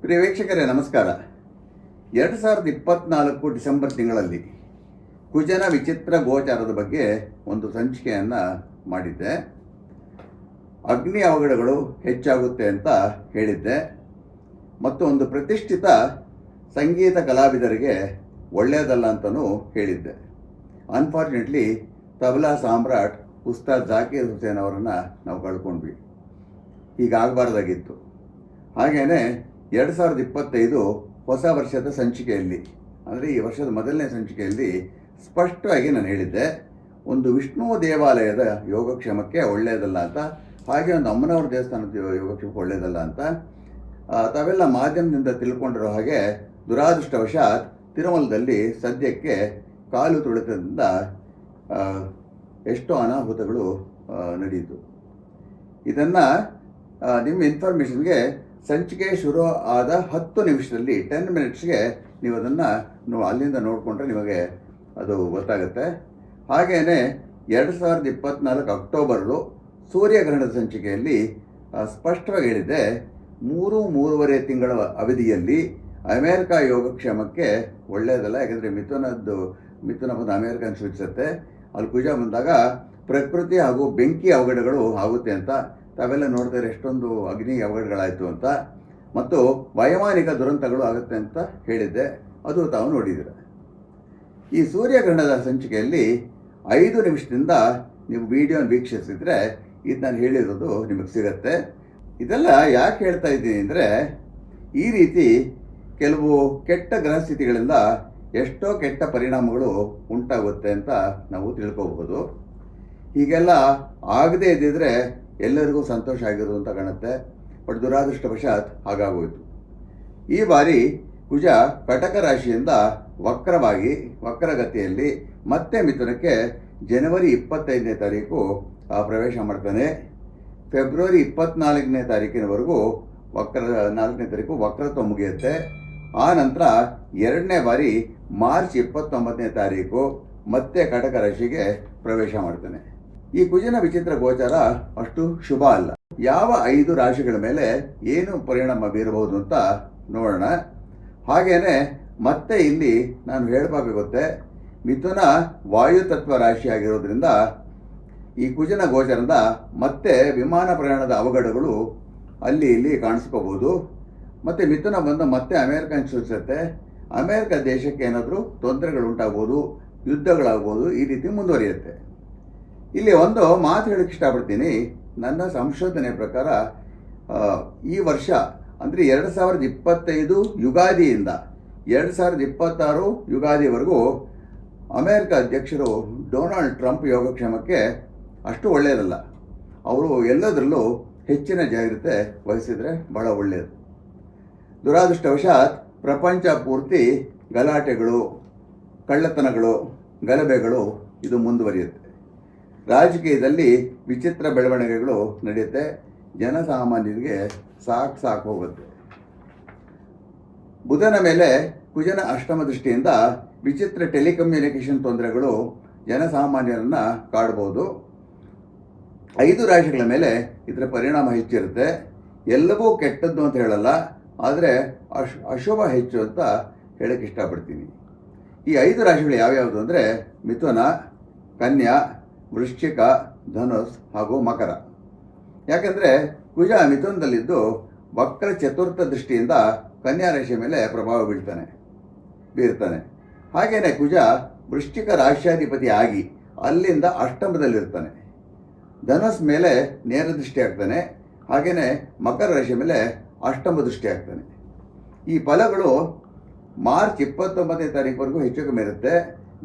ಪ್ರಿಯ ವೀಕ್ಷಕರೇ, ನಮಸ್ಕಾರ. ಎರಡು ಸಾವಿರದ ಇಪ್ಪತ್ನಾಲ್ಕು ಡಿಸೆಂಬರ್ ತಿಂಗಳಲ್ಲಿ ಕುಜನ ವಿಚಿತ್ರ ಗೋಚಾರದ ಬಗ್ಗೆ ಒಂದು ಸಂಚಿಕೆಯನ್ನು ಮಾಡಿದ್ದೆ. ಅಗ್ನಿ ಅವಘಡಗಳು ಹೆಚ್ಚಾಗುತ್ತೆ ಅಂತ ಹೇಳಿದ್ದೆ. ಮತ್ತು ಒಂದು ಪ್ರತಿಷ್ಠಿತ ಸಂಗೀತ ಕಲಾವಿದರಿಗೆ ಒಳ್ಳೆಯದಲ್ಲ ಅಂತಲೂ ಹೇಳಿದ್ದೆ. ಅನ್ಫಾರ್ಚುನೇಟ್ಲಿ ತಬಲಾ ಸಾಮ್ರಾಟ್ ಉಸ್ತಾದ್ ಜಾಕೀರ್ ಹುಸೇನ್ ಅವರನ್ನು ನಾವು ಕಳ್ಕೊಂಡ್ವಿ. ಹೀಗಾಗಬಾರ್ದಾಗಿತ್ತು. ಹಾಗೆಯೇ ಎರಡು ಸಾವಿರದ ಇಪ್ಪತ್ತೈದು ಹೊಸ ವರ್ಷದ ಸಂಚಿಕೆಯಲ್ಲಿ, ಅಂದರೆ ಈ ವರ್ಷದ ಮೊದಲನೇ ಸಂಚಿಕೆಯಲ್ಲಿ ಸ್ಪಷ್ಟವಾಗಿ ನಾನು ಹೇಳಿದ್ದೆ, ಒಂದು ವಿಷ್ಣು ದೇವಾಲಯದ ಯೋಗಕ್ಷೇಮಕ್ಕೆ ಒಳ್ಳೆಯದಲ್ಲ ಅಂತ, ಹಾಗೆ ಒಂದು ಅಮ್ಮನವರ ದೇವಸ್ಥಾನದ ಯೋಗಕ್ಷೇಮಕ್ಕೆ ಒಳ್ಳೆಯದಲ್ಲ ಅಂತ ತಾವೆಲ್ಲ ಮಾಧ್ಯಮದಿಂದ ತಿಳ್ಕೊಂಡಿರೋ ಹಾಗೆ ದುರಾದೃಷ್ಟವಶಾತ್ ತಿರುಮಲದಲ್ಲಿ ಸದ್ಯಕ್ಕೆ ಕಾಲು ತುಳಿತದಿಂದ ಎಷ್ಟೋ ಅನಾಹುತಗಳು ನಡೆಯಿತು. ಇದನ್ನು ನಿಮ್ಮ ಇನ್ಫಾರ್ಮೇಷನ್ಗೆ ಸಂಚಿಕೆ ಶುರು ಆದ ಹತ್ತು ನಿಮಿಷದಲ್ಲಿ ಟೆನ್ ಮಿನಿಟ್ಸ್ಗೆ ನೀವು ಅದನ್ನು ನೋ ಅಲ್ಲಿಂದ ನೋಡಿಕೊಂಡ್ರೆ ನಿಮಗೆ ಅದು ಗೊತ್ತಾಗುತ್ತೆ. ಹಾಗೆಯೇ ಎರಡು ಸಾವಿರದ ಇಪ್ಪತ್ತ್ನಾಲ್ಕು ಅಕ್ಟೋಬರ್ಲು ಸೂರ್ಯಗ್ರಹಣದ ಸಂಚಿಕೆಯಲ್ಲಿ ಸ್ಪಷ್ಟವಾಗಿ ಹೇಳಿದೆ ಮೂರು, ಮೂರುವರೆ ತಿಂಗಳ ಅವಧಿಯಲ್ಲಿ ಅಮೇರಿಕ ಯೋಗಕ್ಷೇಮಕ್ಕೆ ಒಳ್ಳೆಯದಲ್ಲ ಯಾಕೆಂದರೆ ಮಿಥುನದ್ದು, ಮಿಥುನ ಬಂದು ಅಮೇರಿಕನ್ ಸೂಚಿಸುತ್ತೆ. ಅಲ್ಲಿ ಕುಜ ಬಂದಾಗ ಪ್ರಕೃತಿ ಹಾಗೂ ಬೆಂಕಿ ಅವಘಡಗಳು ಆಗುತ್ತೆ ಅಂತ ತಾವೆಲ್ಲ ನೋಡ್ತಾರೆ ಎಷ್ಟೊಂದು ಅಗ್ನಿ ಅವಘಡಗಳಾಯಿತು ಅಂತ ಮತ್ತು ವೈಮಾನಿಕ ದುರಂತಗಳು ಆಗುತ್ತೆ ಅಂತ ಹೇಳಿದ್ದೆ. ಅದು ತಾವು ನೋಡಿದ್ದೀರ. ಈ ಸೂರ್ಯಗ್ರಹಣದ ಸಂಚಿಕೆಯಲ್ಲಿ ಐದು ನಿಮಿಷದಿಂದ ನೀವು ವಿಡಿಯೋನ ವೀಕ್ಷಿಸಿದರೆ ಇದು ನಾನು ಹೇಳಿರೋದು ನಿಮಗೆ ಸಿಗತ್ತೆ. ಇದೆಲ್ಲ ಯಾಕೆ ಹೇಳ್ತಾ ಇದ್ದೀನಿ ಅಂದರೆ ಈ ರೀತಿ ಕೆಲವು ಕೆಟ್ಟ ಗ್ರಹ ಸ್ಥಿತಿಗಳಿಂದ ಎಷ್ಟೋ ಕೆಟ್ಟ ಪರಿಣಾಮಗಳು ಉಂಟಾಗುತ್ತೆ ಅಂತ ನಾವು ತಿಳ್ಕೋಬಹುದು. ಹೀಗೆಲ್ಲ ಆಗದೇ ಇದ್ದಿದ್ರೆ ಎಲ್ಲರಿಗೂ ಸಂತೋಷ ಆಗಿರೋದು ಅಂತ ಕಾಣುತ್ತೆ ಬಟ್ ದುರಾದೃಷ್ಟವಶಾತ್ ಹಾಗಾಗೋಯ್ತು. ಈ ಬಾರಿ ಕುಜ ಕಟಕ ರಾಶಿಯಿಂದ ವಕ್ರವಾಗಿ, ವಕ್ರಗತಿಯಲ್ಲಿ ಮತ್ತೆ ಮಿಥುನಕ್ಕೆ ಜನವರಿ ಇಪ್ಪತ್ತೈದನೇ ತಾರೀಕು ಪ್ರವೇಶ ಮಾಡ್ತಾನೆ. ಫೆಬ್ರವರಿ ಇಪ್ಪತ್ನಾಲ್ಕನೇ ತಾರೀಕಿನವರೆಗೂ ವಕ್ರ, ನಾಲ್ಕನೇ ತಾರೀಕು ವಕ್ರತ್ವ ಮುಗಿಯುತ್ತೆ. ಆ ನಂತರ ಎರಡನೇ ಬಾರಿ ಮಾರ್ಚ್ ಇಪ್ಪತ್ತೊಂಬತ್ತನೇ ತಾರೀಕು ಮತ್ತೆ ಕಟಕ ರಾಶಿಗೆ ಪ್ರವೇಶ ಮಾಡ್ತಾನೆ. ಈ ಕುಜನ ವಿಚಿತ್ರ ಗೋಚಾರ ಅಷ್ಟು ಶುಭ ಅಲ್ಲ. ಯಾವ ಐದು ರಾಶಿಗಳ ಮೇಲೆ ಏನು ಪರಿಣಾಮ ಬೀರಬಹುದು ಅಂತ ನೋಡೋಣ. ಹಾಗೇನೆ ಮತ್ತೆ ಇಲ್ಲಿ ನಾನು ಹೇಳಬೇಕಾಗುತ್ತೆ ಮಿಥುನ ವಾಯುತತ್ವ ರಾಶಿ ಆಗಿರೋದ್ರಿಂದ ಈ ಕುಜನ ಗೋಚರದ ಮತ್ತೆ ವಿಮಾನ ಪ್ರಯಾಣದ ಅವಘಡಗಳು ಅಲ್ಲಿ ಇಲ್ಲಿ ಕಾಣಿಸ್ಕೋಬೋದು ಮತ್ತು ಮಿಥುನ ಬಂದು ಮತ್ತೆ ಅಮೇರಿಕನ್ ಸೂಚಿಸುತ್ತೆ. ಅಮೇರಿಕ ದೇಶಕ್ಕೆ ಏನಾದರೂ ತೊಂದರೆಗಳು ಉಂಟಾಗ್ಬೋದು, ಯುದ್ಧಗಳಾಗ್ಬೋದು, ಈ ರೀತಿ ಮುಂದುವರಿಯುತ್ತೆ. ಇಲ್ಲಿ ಒಂದು ಮಾತು ಹೇಳಕ್ಕೆ ಇಷ್ಟಪಡ್ತೀನಿ. ನನ್ನ ಸಂಶೋಧನೆ ಪ್ರಕಾರ ಈ ವರ್ಷ, ಅಂದರೆ ಎರಡು ಸಾವಿರದ ಇಪ್ಪತ್ತೈದು ಯುಗಾದಿಯಿಂದ, ಎರಡು ಸಾವಿರದ ಇಪ್ಪತ್ತಾರು ಯುಗಾದಿವರೆಗೂ ಅಮೇರಿಕ ಅಧ್ಯಕ್ಷರು ಡೊನಾಲ್ಡ್ ಟ್ರಂಪ್ ಯೋಗಕ್ಷೇಮಕ್ಕೆ ಅಷ್ಟು ಒಳ್ಳೆಯದಲ್ಲ ಅವರು ಎಲ್ಲದರಲ್ಲೂ ಹೆಚ್ಚಿನ ಜಾಗ್ರತೆ ವಹಿಸಿದರೆ ಬಹಳ ಒಳ್ಳೆಯದು ದುರಾದೃಷ್ಟವಶಾತ್ ಪ್ರಪಂಚ ಪೂರ್ತಿ ಗಲಾಟೆಗಳು, ಕಳ್ಳತನಗಳು, ಗಲಭೆಗಳು ಇದು ಮುಂದುವರಿಯುತ್ತೆ. ರಾಜಕೀಯದಲ್ಲಿ ವಿಚಿತ್ರ ಬೆಳವಣಿಗೆಗಳು ನಡೆಯುತ್ತೆ. ಜನಸಾಮಾನ್ಯರಿಗೆ ಸಾಕು ಸಾಕು ಹೋಗುತ್ತೆ. ಬುಧನ ಮೇಲೆ ಕುಜನ ಅಷ್ಟಮ ದೃಷ್ಟಿಯಿಂದ ವಿಚಿತ್ರ ಟೆಲಿಕಮ್ಯುನಿಕೇಷನ್ ತೊಂದರೆಗಳು ಜನಸಾಮಾನ್ಯರನ್ನು ಕಾಡ್ಬೋದು. ಐದು ರಾಶಿಗಳ ಮೇಲೆ ಇದರ ಪರಿಣಾಮ ಹೆಚ್ಚಿರುತ್ತೆ. ಎಲ್ಲವೂ ಕೆಟ್ಟದ್ದು ಅಂತ ಹೇಳಲ್ಲ, ಆದರೆ ಅಶ್, ಅಶುಭ ಹೆಚ್ಚು ಅಂತ ಹೇಳಕ್ಕೆ ಇಷ್ಟಪಡ್ತೀನಿ. ಈ ಐದು ರಾಶಿಗಳು ಯಾವ್ಯಾವುದು ಅಂದರೆ ಮಿಥುನ, ಕನ್ಯಾ ವೃಶ್ಚಿಕ, ಧನುಸ್ ಹಾಗೂ ಮಕರ. ಯಾಕೆಂದರೆ ಕುಜ ಮಿಥುನದಲ್ಲಿದ್ದು ವಕ್ರ ಚತುರ್ಥ ದೃಷ್ಟಿಯಿಂದ ಕನ್ಯಾ ರಾಶಿಯ ಮೇಲೆ ಪ್ರಭಾವ ಬೀಳ್ತಾನೆ, ಬೀರ್ತಾನೆ. ಹಾಗೆಯೇ ಕುಜ ವೃಶ್ಚಿಕ ರಾಶ್ಯಾಧಿಪತಿ ಆಗಿ ಅಲ್ಲಿಂದ ಅಷ್ಟಮದಲ್ಲಿರ್ತಾನೆ. ಧನಸ್ ಮೇಲೆ ನೇರ ದೃಷ್ಟಿ ಆಗ್ತಾನೆ ಹಾಗೆಯೇ ಮಕರ ರಾಶಿ ಮೇಲೆ ಅಷ್ಟಮ ದೃಷ್ಟಿ ಆಗ್ತಾನೆ. ಈ ಫಲಗಳು ಮಾರ್ಚ್ ಇಪ್ಪತ್ತೊಂಬತ್ತನೇ ತಾರೀಕುವರೆಗೂ ಹೆಚ್ಚು ಕಮ್ಮಿ ಇರುತ್ತೆ.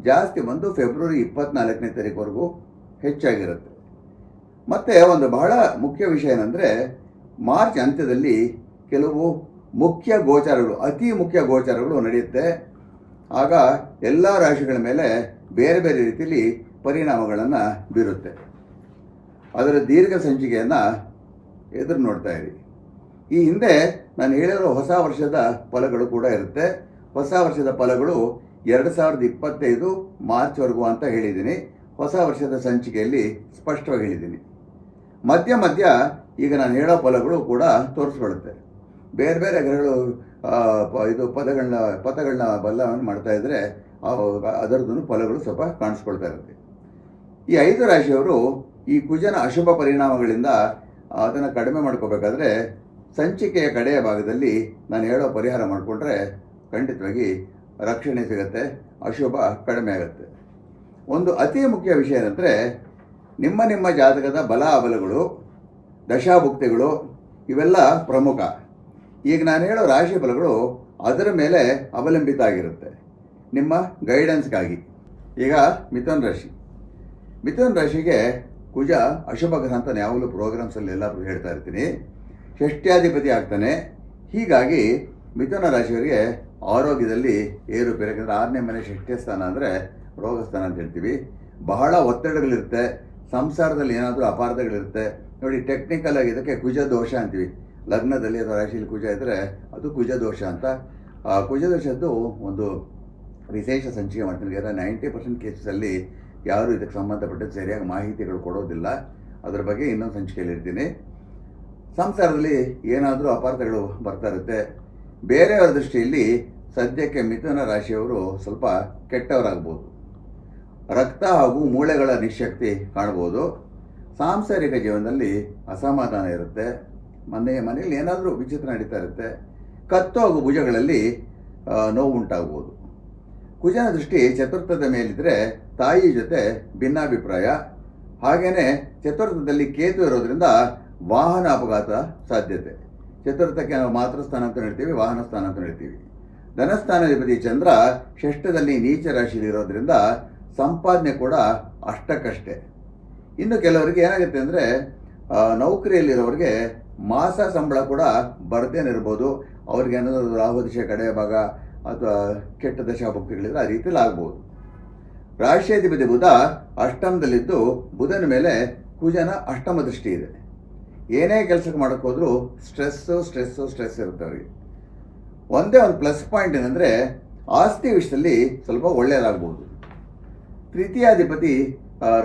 ಜಾಸ್ತಿ ಬಂದು ಫೆಬ್ರವರಿ ಇಪ್ಪತ್ನಾಲ್ಕನೇ ತಾರೀಕುವರೆಗೂ ಹೆಚ್ಚಾಗಿರುತ್ತೆ. ಮತ್ತು ಒಂದು ಬಹಳ ಮುಖ್ಯ ವಿಷಯ ಏನಂದರೆ, ಮಾರ್ಚ್ ಅಂತ್ಯದಲ್ಲಿ ಕೆಲವು ಮುಖ್ಯ ಗೋಚಾರಗಳು, ಅತಿ ಮುಖ್ಯ ಗೋಚಾರಗಳು ನಡೆಯುತ್ತೆ. ಆಗ ಎಲ್ಲ ರಾಶಿಗಳ ಮೇಲೆ ಬೇರೆ ಬೇರೆ ರೀತಿಯಲ್ಲಿ ಪರಿಣಾಮಗಳನ್ನು ಬೀರುತ್ತೆ. ಅದರ ದೀರ್ಘ ಸಂಚಿಕೆಯನ್ನು ಎದುರು ನೋಡ್ತಾ ಇರಿ. ಈ ಹಿಂದೆ ನಾನು ಹೇಳಿರೋ ಹೊಸ ವರ್ಷದ ಫಲಗಳು ಕೂಡ ಇರುತ್ತೆ. ಹೊಸ ವರ್ಷದ ಫಲಗಳು ಎರಡು ಸಾವಿರದ ಇಪ್ಪತ್ತೈದು ಮಾರ್ಚ್ವರೆಗೂ ಅಂತ ಹೇಳಿದ್ದೀನಿ. ಹೊಸ ವರ್ಷದ ಸಂಚಿಕೆಯಲ್ಲಿ ಸ್ಪಷ್ಟವಾಗಿ ಹೇಳಿದ್ದೀನಿ. ಮಧ್ಯ ಮಧ್ಯ ಈಗ ನಾನು ಹೇಳೋ ಫಲಗಳು ಕೂಡ ತೋರಿಸ್ಕೊಳ್ಳುತ್ತೆ. ಬೇರೆ ಬೇರೆ ಗ್ರಹಗಳು ಇದು ಪದಗಳನ್ನ ಪದಗಳನ್ನ ಬದಲಾವಣೆ ಮಾಡ್ತಾ ಇದ್ದರೆ ಅದರದ್ದು ಫಲಗಳು ಸ್ವಲ್ಪ ಕಾಣಿಸ್ಕೊಳ್ತಾ ಇರುತ್ತೆ. ಈ ಐದು ರಾಶಿಯವರು ಈ ಕುಜನ ಅಶುಭ ಪರಿಣಾಮಗಳಿಂದ ಅದನ್ನು ಕಡಿಮೆ ಮಾಡ್ಕೋಬೇಕಾದ್ರೆ ಸಂಚಿಕೆಯ ಕಡೆಯ ಭಾಗದಲ್ಲಿ ನಾನು ಹೇಳೋ ಪರಿಹಾರ ಮಾಡಿಕೊಂಡ್ರೆ ಖಂಡಿತವಾಗಿ ರಕ್ಷಣೆ ಸಿಗುತ್ತೆ, ಅಶುಭ ಕಡಿಮೆ ಆಗುತ್ತೆ. ಒಂದು ಅತಿ ಮುಖ್ಯ ವಿಷಯ ಏನಂದರೆ, ನಿಮ್ಮ ನಿಮ್ಮ ಜಾತಕದ ಬಲ ಅಬಲಗಳು, ದಶಾಭುಕ್ತಿಗಳು, ಇವೆಲ್ಲ ಪ್ರಮುಖ. ಈಗ ನಾನು ಹೇಳೋ ರಾಶಿ ಬಲಗಳು ಅದರ ಮೇಲೆ ಅವಲಂಬಿತ ಆಗಿರುತ್ತೆ. ನಿಮ್ಮ ಗೈಡೆನ್ಸ್ಗಾಗಿ ಈಗ ಮಿಥುನ್ ರಾಶಿ. ಮಿಥುನ್ ರಾಶಿಗೆ ಕುಜ ಅಶುಭ ಗ್ರಹ ಅಂತ ಯಾವಾಗಲೂ ಪ್ರೋಗ್ರಾಮ್ಸಲ್ಲಿ ಎಲ್ಲರೂ ಹೇಳ್ತಾ ಇರ್ತೀನಿ. ಷಷ್ಟ್ಯಾಧಿಪತಿ ಆಗ್ತಾನೆ. ಹೀಗಾಗಿ ಮಿಥುನ ರಾಶಿಯವರಿಗೆ ಆರೋಗ್ಯದಲ್ಲಿ ಏರುಪೇರು ಯಾಕಂದರೆ ಆರನೇ ಮನೆ ಷಷ್ಠ್ಯ ಸ್ಥಾನ ಅಂದರೆ ರೋಗ ಸ್ಥಾನ ಅಂತ ಹೇಳ್ತೀವಿ. ಬಹಳ ಒತ್ತಡಗಳಿರುತ್ತೆ. ಸಂಸಾರದಲ್ಲಿ ಏನಾದರೂ ಅಪಾರ್ಥಗಳಿರುತ್ತೆ. ನೋಡಿ ಟೆಕ್ನಿಕಲ್ ಆಗಿ ಇದಕ್ಕೆ ಕುಜ ದೋಷ ಅಂತೀವಿ. ಲಗ್ನದಲ್ಲಿ ಅಥವಾ ರಾಶಿಯಲ್ಲಿ ಕುಜ ಇದ್ದರೆ ಅದು ಕುಜ ದೋಷ ಅಂತ. ಆ ಕುಜ ದೋಷದ್ದು ಒಂದು ವಿಶೇಷ ಸಂಚಿಕೆ ಮಾಡ್ತೀನಿ. ಯಾಕಂದರೆ ನೈಂಟಿ ಪರ್ಸೆಂಟ್ ಕೇಸಲ್ಲಿ ಯಾರು ಇದಕ್ಕೆ ಸಂಬಂಧಪಟ್ಟ ಸರಿಯಾಗಿ ಮಾಹಿತಿಗಳು ಕೊಡೋದಿಲ್ಲ. ಅದರ ಬಗ್ಗೆ ಇನ್ನೊಂದು ಸಂಚಿಕೆಯಲ್ಲಿ ಇರ್ತೀನಿ. ಸಂಸಾರದಲ್ಲಿ ಏನಾದರೂ ಅಪಾರ್ಥಗಳು ಬರ್ತಾ ಇರುತ್ತೆ. ಬೇರೆಯವರ ದೃಷ್ಟಿಯಲ್ಲಿ ಸದ್ಯಕ್ಕೆ ಮಿಥುನ ರಾಶಿಯವರು ಸ್ವಲ್ಪ ಕೆಟ್ಟವರಾಗ್ಬೋದು. ರಕ್ತ ಹಾಗೂ ಮೂಳೆಗಳ ನಿಶಕ್ತಿ ಕಾಣ್ಬೋದು. ಸಾಂಸಾರಿಕ ಜೀವನದಲ್ಲಿ ಅಸಮಾಧಾನ ಇರುತ್ತೆ. ಮನೆ ಮನೆಯಲ್ಲಿ ಏನಾದರೂ ವಿಚಿತ್ರ ನಡೀತಾ ಇರುತ್ತೆ. ಕತ್ತು ಹಾಗೂ ಭುಜಗಳಲ್ಲಿ ನೋವು ಉಂಟಾಗ್ಬೋದು. ಕುಜನ ದೃಷ್ಟಿ ಚತುರ್ಥದ ಮೇಲಿದ್ದರೆ ತಾಯಿ ಜೊತೆ ಭಿನ್ನಾಭಿಪ್ರಾಯ. ಹಾಗೆಯೇ ಚತುರ್ಥದಲ್ಲಿ ಕೇತು ಇರೋದ್ರಿಂದ ವಾಹನ ಅಪಘಾತ ಸಾಧ್ಯತೆ. ಚತುರ್ಥಕ್ಕೆ ನಾವು ಮಾತೃಸ್ಥಾನ ಅಂತ ಹೇಳ್ತೀವಿ, ವಾಹನ ಸ್ಥಾನ ಅಂತ ಹೇಳ್ತೀವಿ. ಧನಸ್ಥಾನಾಧಿಪತಿ ಚಂದ್ರ ಷಷ್ಠದಲ್ಲಿ ನೀಚ ರಾಶಿಯಲ್ಲಿ ಇರೋದ್ರಿಂದ ಸಂಪಾದನೆ ಕೂಡ ಅಷ್ಟಕ್ಕಷ್ಟೇ. ಇನ್ನು ಕೆಲವರಿಗೆ ಏನಾಗುತ್ತೆ ಅಂದರೆ ನೌಕರಿಯಲ್ಲಿರೋರಿಗೆ ಮಾಸ ಸಂಬಳ ಕೂಡ ಬರ್ದೇನಿರ್ಬೋದು ಅವ್ರಿಗೆ ಏನಾದರೂ ರಾಹು ದಿಶೆ ಕಡೆಯ ಭಾಗ ಅಥವಾ ಕೆಟ್ಟ ದಶಾಭಕ್ತಿಗಳಿದ್ರೆ ಆ ರೀತಿಯಲ್ಲಿ ಆಗ್ಬೋದು. ರಾಶಿಯಾಧಿಪತಿ ಬುಧ ಅಷ್ಟಮದಲ್ಲಿದ್ದು ಬುಧನ ಮೇಲೆ ಕುಜನ ಅಷ್ಟಮ ದೃಷ್ಟಿ ಇದೆ. ಏನೇ ಕೆಲಸಕ್ಕೆ ಮಾಡೋಕ್ಕೆ ಹೋದರೂ ಸ್ಟ್ರೆಸ್ಸು ಸ್ಟ್ರೆಸ್ಸು ಸ್ಟ್ರೆಸ್ ಇರುತ್ತೆ ಅವರಿಗೆ. ಒಂದೇ ಒಂದು ಪ್ಲಸ್ ಪಾಯಿಂಟ್ ಏನಂದರೆ, ಆಸ್ತಿ ವಿಷಯದಲ್ಲಿ ಸ್ವಲ್ಪ ಒಳ್ಳೆಯದಾಗ್ಬೋದು. ತೃತೀಯಾಧಿಪತಿ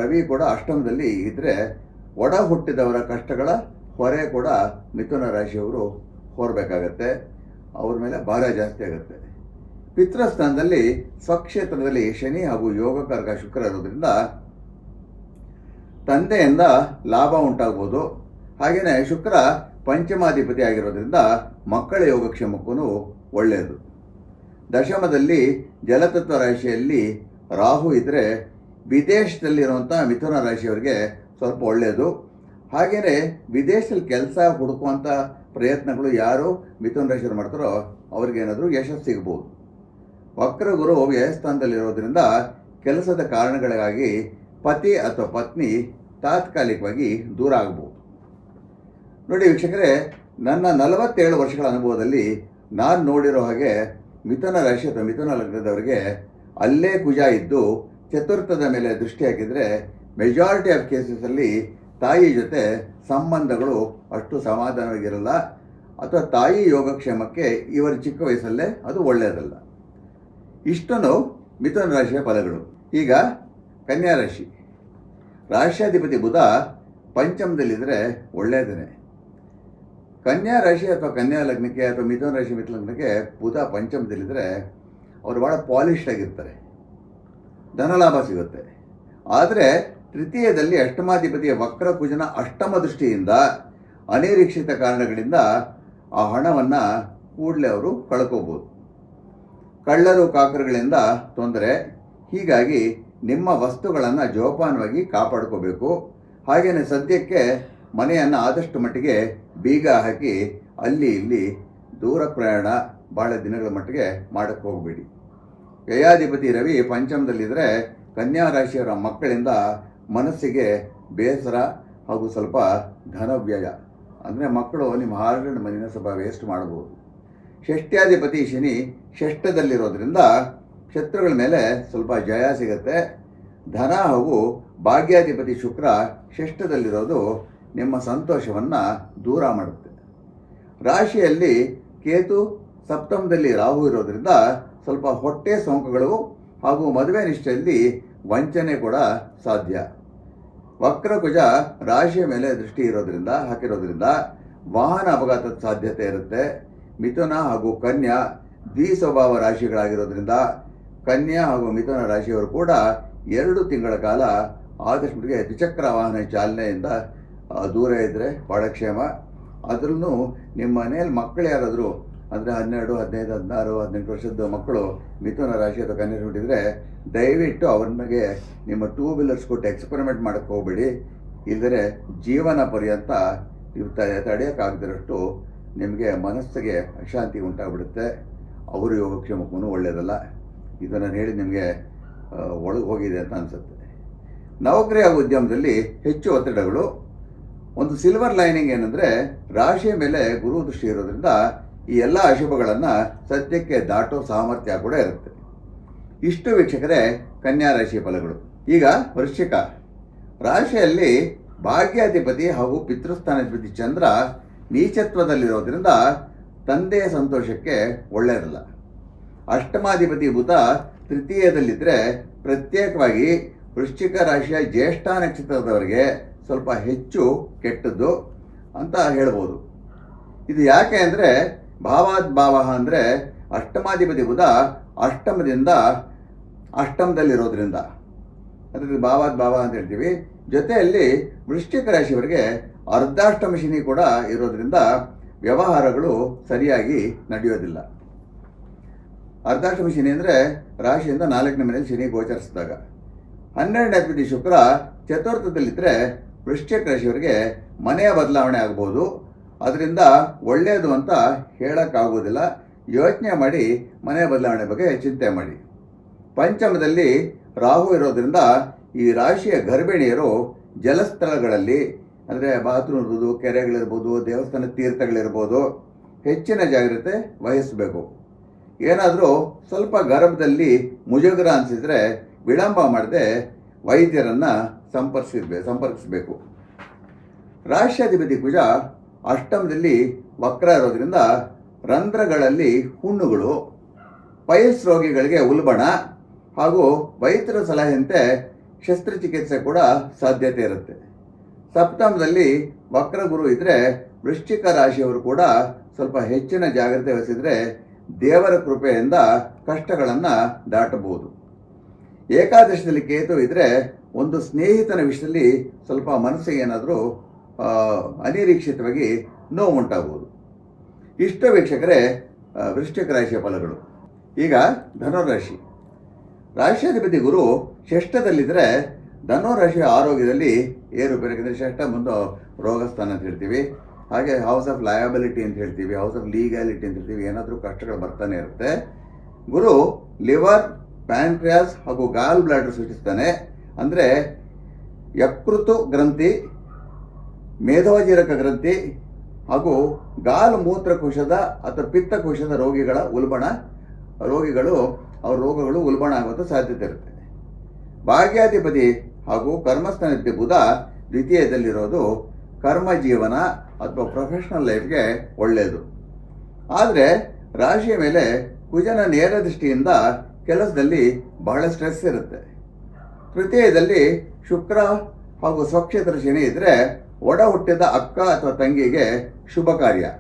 ರವಿ ಕೂಡ ಅಷ್ಟಮದಲ್ಲಿ ಇದ್ದರೆ ಒಡ ಹುಟ್ಟಿದವರ ಕಷ್ಟಗಳ ಹೊರೆ ಕೂಡ ಮಿಥುನ ರಾಶಿಯವರು ಹೊರಬೇಕಾಗತ್ತೆ. ಅವ್ರ ಮೇಲೆ ಭಾರ ಜಾಸ್ತಿ ಆಗುತ್ತೆ. ಪಿತೃಸ್ಥಾನದಲ್ಲಿ ಸ್ವಕ್ಷೇತ್ರದಲ್ಲಿ ಶನಿ ಹಾಗೂ ಯೋಗಕಾರಕ ಶುಕ್ರ ಇರೋದ್ರಿಂದ ತಂದೆಯಿಂದ ಲಾಭ ಉಂಟಾಗ್ಬೋದು. ಹಾಗೆಯೇ ಶುಕ್ರ ಪಂಚಮಾಧಿಪತಿ ಆಗಿರೋದ್ರಿಂದ ಮಕ್ಕಳ ಯೋಗಕ್ಷೇಮಕ್ಕೂ ಒಳ್ಳೆಯದು ದಶಮದಲ್ಲಿ ಜಲತತ್ವ ರಾಶಿಯಲ್ಲಿ ರಾಹು ಇದ್ದರೆ ವಿದೇಶದಲ್ಲಿರುವಂಥ ಮಿಥುನ ರಾಶಿಯವರಿಗೆ ಸ್ವಲ್ಪ ಒಳ್ಳೆಯದು ಹಾಗೆಯೇ ವಿದೇಶದಲ್ಲಿ ಕೆಲಸ ಹುಡುಕುವಂಥ ಪ್ರಯತ್ನಗಳು ಯಾರು ಮಿಥುನ ರಾಶಿಯವರು ಮಾಡ್ತಾರೋ ಅವ್ರಿಗೇನಾದರೂ ಯಶಸ್ಸು ಸಿಗ್ಬೋದು. ವಕ್ರ ಗುರು ವ್ಯಯಸ್ಥಾನದಲ್ಲಿರೋದ್ರಿಂದ ಕೆಲಸದ ಕಾರಣಗಳಿಗಾಗಿ ಪತಿ ಅಥವಾ ಪತ್ನಿ ತಾತ್ಕಾಲಿಕವಾಗಿ ದೂರ ಆಗ್ಬೋದು. ನೋಡಿ ವೀಕ್ಷಕರೇ, ನನ್ನ ನಲವತ್ತೇಳು ವರ್ಷಗಳ ಅನುಭವದಲ್ಲಿ ನಾನು ನೋಡಿರೋ ಹಾಗೆ ಮಿಥುನ ರಾಶಿ ಅಥವಾ ಮಿಥುನ ಲಗ್ನದವರಿಗೆ ಅಲ್ಲೇ ಕುಜ ಇದ್ದು ಚತುರ್ಥದ ಮೇಲೆ ದೃಷ್ಟಿ ಹಾಕಿದರೆ ಮೆಜಾರಿಟಿ ಆಫ್ ಕೇಸಸಲ್ಲಿ ತಾಯಿ ಜೊತೆ ಸಂಬಂಧಗಳು ಅಷ್ಟು ಸಮಾಧಾನವಾಗಿರಲ್ಲ. ಅಥವಾ ತಾಯಿ ಯೋಗಕ್ಷೇಮಕ್ಕೆ ಇವರ ಚಿಕ್ಕ ವಯಸ್ಸಲ್ಲೇ ಅದು ಒಳ್ಳೆಯದಲ್ಲ. ಇಷ್ಟನ್ನು ಮಿಥುನ ರಾಶಿಯ ಫಲಗಳು. ಈಗ ಕನ್ಯಾ ರಾಶಿ. ರಾಶ್ಯಾಧಿಪತಿ ಬುಧ ಪಂಚಮದಲ್ಲಿದ್ದರೆ ಒಳ್ಳೆಯದೇ ಕನ್ಯಾ ರಾಶಿ ಅಥವಾ ಕನ್ಯಾ ಲಗ್ನಕ್ಕೆ ಅಥವಾ ಮಿಥುನ ರಾಶಿ ಮಿಥುನ ಲಗ್ನಕ್ಕೆ ಬುಧ ಪಂಚಮದಲ್ಲಿದ್ದರೆ ಅವರು ಭಾಳ ಪಾಲಿಶ್ಡ್ ಆಗಿರ್ತಾರೆ. ಧನಲಾಭ ಸಿಗುತ್ತೆ. ಆದರೆ ತೃತೀಯದಲ್ಲಿ ಅಷ್ಟಮಾಧಿಪತಿಯ ವಕ್ರ ಕುಜನ ಅಷ್ಟಮ ದೃಷ್ಟಿಯಿಂದ ಅನಿರೀಕ್ಷಿತ ಕಾರಣಗಳಿಂದ ಆ ಹಣವನ್ನು ಕೂಡಲೇ ಅವರು ಕಳ್ಕೋಬೋದು. ಕಳ್ಳರು ಕಾಕರುಗಳಿಂದ ತೊಂದರೆ. ಹೀಗಾಗಿ ನಿಮ್ಮ ವಸ್ತುಗಳನ್ನು ಜೋಪಾನವಾಗಿ ಕಾಪಾಡ್ಕೋಬೇಕು. ಹಾಗೆಯೇ ಸದ್ಯಕ್ಕೆ ಮನೆಯನ್ನು ಆದಷ್ಟು ಮಟ್ಟಿಗೆ ಬೀಗ ಹಾಕಿ ಅಲ್ಲಿ ಇಲ್ಲಿ ದೂರ ಪ್ರಯಾಣ ಭಾಳ ದಿನಗಳ ಮಟ್ಟಿಗೆ ಮಾಡೋಕ್ಕೆ ಹೋಗಬೇಡಿ. ವ್ಯಯಾಧಿಪತಿ ರವಿ ಪಂಚಮದಲ್ಲಿದ್ದರೆ ಕನ್ಯಾ ರಾಶಿಯವರ ಮಕ್ಕಳಿಂದ ಮನಸ್ಸಿಗೆ ಬೇಸರ ಹಾಗೂ ಸ್ವಲ್ಪ ಧನವ್ಯಯ ಅಂದರೆ ಮಕ್ಕಳು ನಿಮ್ಮ ಹಾರ್ಡ್ ಮನಿನ ಸ್ವಲ್ಪ ವೇಸ್ಟ್ ಮಾಡಬಹುದು ಷಷ್ಟ್ಯಾಧಿಪತಿ ಶನಿ ಷಷ್ಠದಲ್ಲಿರೋದ್ರಿಂದ ಶತ್ರುಗಳ ಮೇಲೆ ಸ್ವಲ್ಪ ಜಯ ಸಿಗುತ್ತೆ. ಧನ ಹಾಗೂ ಭಾಗ್ಯಾಧಿಪತಿ ಶುಕ್ರ ಷಷ್ಠದಲ್ಲಿರೋದು ನಿಮ್ಮ ಸಂತೋಷವನ್ನು ದೂರ ಮಾಡುತ್ತೆ. ರಾಶಿಯಲ್ಲಿ ಕೇತು ಸಪ್ತಮದಲ್ಲಿ ರಾಹು ಇರೋದ್ರಿಂದ ಸ್ವಲ್ಪ ಹೊಟ್ಟೆ ಸೋಂಕುಗಳು ಹಾಗೂ ಮದುವೆ ನಿಷ್ಠೆಯಲ್ಲಿ ವಂಚನೆ ಕೂಡ ಸಾಧ್ಯ. ವಕ್ರಕುಜ ರಾಶಿಯ ಮೇಲೆ ದೃಷ್ಟಿ ಇರೋದ್ರಿಂದ, ಹಾಕಿರೋದ್ರಿಂದ ವಾಹನ ಅಪಘಾತದ ಸಾಧ್ಯತೆ ಇರುತ್ತೆ. ಮಿಥುನ ಹಾಗೂ ಕನ್ಯಾ ದ್ವಿಸ್ವಭಾವ ರಾಶಿಗಳಾಗಿರೋದ್ರಿಂದ ಕನ್ಯಾ ಹಾಗೂ ಮಿಥುನ ರಾಶಿಯವರು ಕೂಡ ಎರಡು ತಿಂಗಳ ಕಾಲ ಆದಷ್ಟು ದ್ವಿಚಕ್ರ ವಾಹನ ಚಾಲನೆಯಿಂದ ದೂರ ಇದ್ದರೆ ಕ್ಷೇಮ ಅದರಲ್ಲೂ ನಿಮ್ಮ ಮನೆಯಲ್ಲಿ ಮಕ್ಕಳು ಯಾರಾದರೂ ಅಂದರೆ ಹನ್ನೆರಡು, ಹದಿನೈದು, ಹದಿನಾರು, ಹದಿನೆಂಟು ವರ್ಷದ ಮಕ್ಕಳು ಮಿಥುನ ರಾಶಿ ಅಥವಾ ಕನ್ಯಾ ಬಿಟ್ಟಿದ್ರೆ ದಯವಿಟ್ಟು ಅವ್ರಿಗೆ ನಿಮ್ಮ ಟೂ ವೀಲರ್ಸ್ ಕೊಟ್ಟು ಎಕ್ಸ್ಪರಿಮೆಂಟ್ ಮಾಡೋಕ್ಕೆ ಹೋಗ್ಬೇಡಿ. ಇಲ್ಲದರೆ ಜೀವನ ಪರ್ಯಂತ ನೀವು ತ ತಡೆಯೋಕ್ಕಾಗದಿರಷ್ಟು ನಿಮಗೆ ಮನಸ್ಸಿಗೆ ಅಶಾಂತಿ ಉಂಟಾಗ್ಬಿಡುತ್ತೆ. ಅವರು ಯೋಗಕ್ಷೇಮಕ್ಕೂ ಒಳ್ಳೆಯದಲ್ಲ ಇದು ನಾನು ಹೇಳಿ ನಿಮಗೆ ಒಳಗೆ ಹೋಗಿದೆ ಅಂತ ಅನಿಸುತ್ತೆ. ನೌಕರಿ ಹಾಗೂ ಉದ್ಯಮದಲ್ಲಿ ಹೆಚ್ಚು ಒತ್ತಡಗಳು. ಒಂದು ಸಿಲ್ವರ್ ಲೈನಿಂಗ್ ಏನಂದರೆ ರಾಶಿಯ ಮೇಲೆ ಗುರು ದೃಷ್ಟಿ ಇರೋದ್ರಿಂದ ಈ ಎಲ್ಲ ಅಶುಭಗಳನ್ನು ಸದ್ಯಕ್ಕೆ ದಾಟೋ ಸಾಮರ್ಥ್ಯ ಕೂಡ ಇರುತ್ತೆ. ಇಷ್ಟು ವೀಕ್ಷಕರೇ, ಕನ್ಯಾ ರಾಶಿ ಫಲಗಳು. ಈಗ ವೃಶ್ಚಿಕ. ರಾಶಿಯಲ್ಲಿ ಭಾಗ್ಯಾಧಿಪತಿ ಹಾಗೂ ಪಿತೃಸ್ಥಾನಾಧಿಪತಿ ಚಂದ್ರ ನೀಚತ್ವದಲ್ಲಿರೋದ್ರಿಂದ ತಂದೆಯ ಸಂತೋಷಕ್ಕೆ ಒಳ್ಳೆಯದಲ್ಲ ಅಷ್ಟಮಾಧಿಪತಿ ಬುಧ ತೃತೀಯದಲ್ಲಿದ್ದರೆ ಪ್ರತ್ಯೇಕವಾಗಿ ವೃಶ್ಚಿಕ ರಾಶಿಯ ಜ್ಯೇಷ್ಠ ನಕ್ಷತ್ರದವರಿಗೆ ಸ್ವಲ್ಪ ಹೆಚ್ಚು ಕೆಟ್ಟದ್ದು ಅಂತ ಹೇಳ್ಬೋದು. ಇದು ಯಾಕೆ ಅಂದರೆ ಭಾವಾದ್ ಭಾವ ಅಂದರೆ ಅಷ್ಟಮಾಧಿಪತಿ ಬುಧ ಅಷ್ಟಮದಿಂದ ಅಷ್ಟಮದಲ್ಲಿರೋದ್ರಿಂದ. ಅದರಲ್ಲಿ ಭಾವಾದ್ಭಾವ ಅಂತ ಹೇಳ್ತೀವಿ. ಜೊತೆಯಲ್ಲಿ ವೃಶ್ಚಿಕ ರಾಶಿಯವರಿಗೆ ಅರ್ಧಾಷ್ಟಮ ಶನಿ ಕೂಡ ಇರೋದ್ರಿಂದ ವ್ಯವಹಾರಗಳು ಸರಿಯಾಗಿ ನಡೆಯೋದಿಲ್ಲ. ಅರ್ಧಾಷ್ಟಮ ಶನಿ ಅಂದರೆ ರಾಶಿಯಿಂದ ನಾಲ್ಕನೇ ಮನೆಯಲ್ಲಿ ಶನಿ ಗೋಚರಿಸಿದಾಗ. ಹನ್ನೆರಡನೇ ಅಧಿಪತಿ ಶುಕ್ರ ಚತುರ್ಥದಲ್ಲಿದ್ದರೆ ವೃಶ್ಚಿಕ ರಾಶಿಯವರಿಗೆ ಮನೆಯ ಬದಲಾವಣೆ ಆಗ್ಬೋದು. ಅದರಿಂದ ಒಳ್ಳೆಯದು ಅಂತ ಹೇಳೋಕ್ಕಾಗೋದಿಲ್ಲ ಯೋಚನೆ ಮಾಡಿ, ಮನೆ ಬದಲಾವಣೆ ಬಗ್ಗೆ ಚಿಂತೆ ಮಾಡಿ. ಪಂಚಮದಲ್ಲಿ ರಾಹು ಇರೋದ್ರಿಂದ ಈ ರಾಶಿಯ ಗರ್ಭಿಣಿಯರು ಜಲಸ್ಥಳಗಳಲ್ಲಿ, ಅಂದರೆ ಬಾತ್ರೂಮ್ ಇರ್ಬೋದು, ಕೆರೆಗಳಿರ್ಬೋದು, ದೇವಸ್ಥಾನ ತೀರ್ಥಗಳಿರ್ಬೋದು, ಹೆಚ್ಚಿನ ಜಾಗ್ರತೆ ವಹಿಸಬೇಕು. ಏನಾದರೂ ಸ್ವಲ್ಪ ಗರ್ಭದಲ್ಲಿ ಮುಜುಗರ ಅನಿಸಿದರೆ ವಿಳಂಬ ಮಾಡದೆ ವೈದ್ಯರನ್ನು ಸಂಪರ್ಕಿಸಬೇಕು ಸಂಪರ್ಕಿಸಬೇಕು. ರಾಷ್ಟ್ರಾಧಿಪತಿ ಕುಜ ಅಷ್ಟಮದಲ್ಲಿ ವಕ್ರ ಇರೋದ್ರಿಂದ ರಂಧ್ರಗಳಲ್ಲಿ ಹುಣ್ಣುಗಳು ಪೈಲ್ಸ್ ರೋಗಿಗಳಿಗೆ ಉಲ್ಬಣ ಹಾಗೂ ವೈದ್ಯರ ಸಲಹೆಯಂತೆ ಶಸ್ತ್ರಚಿಕಿತ್ಸೆ ಕೂಡ ಸಾಧ್ಯತೆ ಇರುತ್ತೆ. ಸಪ್ತಮದಲ್ಲಿ ವಕ್ರಗುರು ಇದ್ದರೆ ವೃಶ್ಚಿಕ ರಾಶಿಯವರು ಕೂಡ ಸ್ವಲ್ಪ ಹೆಚ್ಚಿನ ಜಾಗ್ರತೆ ವಹಿಸಿದರೆ ದೇವರ ಕೃಪೆಯಿಂದ ಕಷ್ಟಗಳನ್ನು ದಾಟಬಹುದು. ಏಕಾದಶದಲ್ಲಿ ಕೇತು ಇದ್ದರೆ ಒಂದು ಸ್ನೇಹಿತನ ವಿಷಯದಲ್ಲಿ ಸ್ವಲ್ಪ ಮನಸ್ಸಿಗೆ ಏನಾದರೂ ಅನಿರೀಕ್ಷಿತವಾಗಿ ನೋವು ಉಂಟಾಗುವುದು. ಇಷ್ಟ ವೀಕ್ಷಕರೇ ವೃಶ್ಚಿಕ ರಾಶಿಯ ಫಲಗಳು. ಈಗ ಧನುರಾಶಿ ರಾಶಿಯಾಧಿಪತಿ ಗುರು ಷಷ್ಠದಲ್ಲಿದ್ದರೆ ಧನುರಾಶಿಯ ಆರೋಗ್ಯದಲ್ಲಿ ಏರುಪೇರು ಯಾಕಂದರೆ ಷಷ್ಠ, ಮುಂದೆ ರೋಗಸ್ಥಾನ ಅಂತ ಹೇಳ್ತೀವಿ. ಹಾಗೆ ಹೌಸ್ ಆಫ್ ಲಯಬಿಲಿಟಿ ಅಂತ ಹೇಳ್ತೀವಿ ಹೌಸ್ ಆಫ್ ಲೀಗಾಲಿಟಿ ಅಂತ ಹೇಳ್ತೀವಿ, ಏನಾದರೂ ಕಷ್ಟಗಳು ಬರ್ತಾನೆ ಇರುತ್ತೆ. ಗುರು ಲಿವರ್ ಪ್ಯಾಂಕ್ರಿಯಾಸ್ ಹಾಗೂ ಗಾಲ್ ಬ್ಲಾಡರ್ ಸೃಷ್ಟಿಸ್ತಾನೆ. ಅಂದರೆ ಯಕೃತು ಗ್ರಂಥಿ ಮೇಧೋಜೀರಕ ಗ್ರಂಥಿ ಹಾಗೂ ಗಾಲ್ ಮೂತ್ರಕೋಶದ ಅಥವಾ ಪಿತ್ತಕೋಶದ ರೋಗಿಗಳ ಉಲ್ಬಣ, ರೋಗಿಗಳು, ಅವ್ರ ರೋಗಗಳು ಉಲ್ಬಣ ಆಗುವಂಥ ಸಾಧ್ಯತೆ ಇರುತ್ತೆ. ಭಾಗ್ಯಾಧಿಪತಿ ಹಾಗೂ ಕರ್ಮಸ್ಥಾನಾಧಿಪತಿ ಬುಧ ದ್ವಿತೀಯದಲ್ಲಿರೋದು ಕರ್ಮ ಜೀವನ ಅಥವಾ ಪ್ರೊಫೆಷನಲ್ ಲೈಫ್ಗೆ ಒಳ್ಳೆಯದು ಆದರೆ ರಾಶಿಯ ಮೇಲೆ ಕುಜನ ನೇರ ದೃಷ್ಟಿಯಿಂದ ಕೆಲಸದಲ್ಲಿ ಬಹಳ ಸ್ಟ್ರೆಸ್ ಇರುತ್ತೆ. ತೃತೀಯದಲ್ಲಿ ಶುಕ್ರ ಹಾಗೂ ಸ್ವಕ್ಷೇತ್ರ ಶನಿ ಇದ್ದರೆ ಒಡ ಹುಟ್ಟಿದ ಅಕ್ಕ ಅಥವಾ ತಂಗಿಗೆ ಶುಭ ಕಾರ್ಯ.